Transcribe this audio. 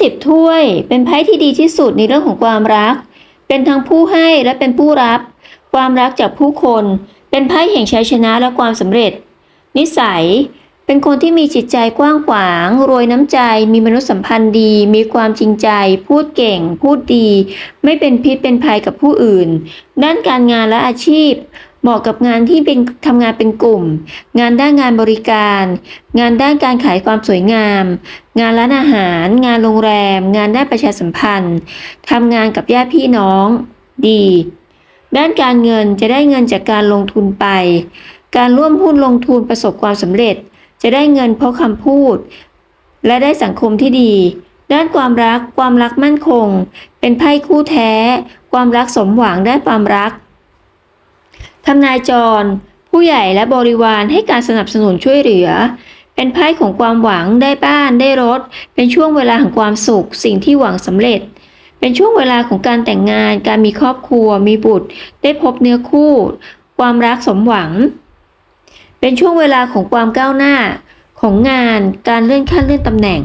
สิบถ้วย เป็นไพ่ที่ดีที่สุดในเรื่องของความรัก เป็นทั้งผู้ให้และเป็นผู้รับ ความรักจากผู้คน เป็นไพ่แห่งชัยชนะและความสำเร็จ นิสัย เป็นคนที่มีจิตใจกว้างขวาง รวยน้ำใจ มีมนุษยสัมพันธ์ดี มีความจริงใจ พูดเก่ง พูดดี ไม่เป็นพิษเป็นภัยกับผู้อื่น ด้านการงานและอาชีพ เหมาะกับงานที่เป็นทำงานเป็นกลุ่ม งานด้านงานบริการ งานด้านการขายความสวยงาม งานร้านอาหาร งานโรงแรม งานด้านประชาสัมพันธ์ทำงานกับญาติพี่น้อง ดี ด้านการเงินจะได้เงินจากการลงทุนไป การร่วมหุ้นลงทุนประสบความสำเร็จ จะได้เงินเพราะคำพูด และได้สังคมที่ดี ด้านความรัก ความรักมั่นคง เป็นไพ่คู่แท้ ความรักสมหวังได้ความรักทำนายจร ผู้ใหญ่และบริวารให้การสนับสนุนช่วยเหลือ เป็นไพ่ของความหวังได้บ้านได้รถ เป็นช่วงเวลาของความสุข สิ่งที่หวังสำเร็จ เป็นช่วงเวลาของการแต่งงาน การมีครอบครัว มีบุตร ได้พบเนื้อคู่ ความรักสมหวัง เป็นช่วงเวลาของความก้าวหน้าของงานการเลื่อนขั้นเลื่อนตำแหน่ง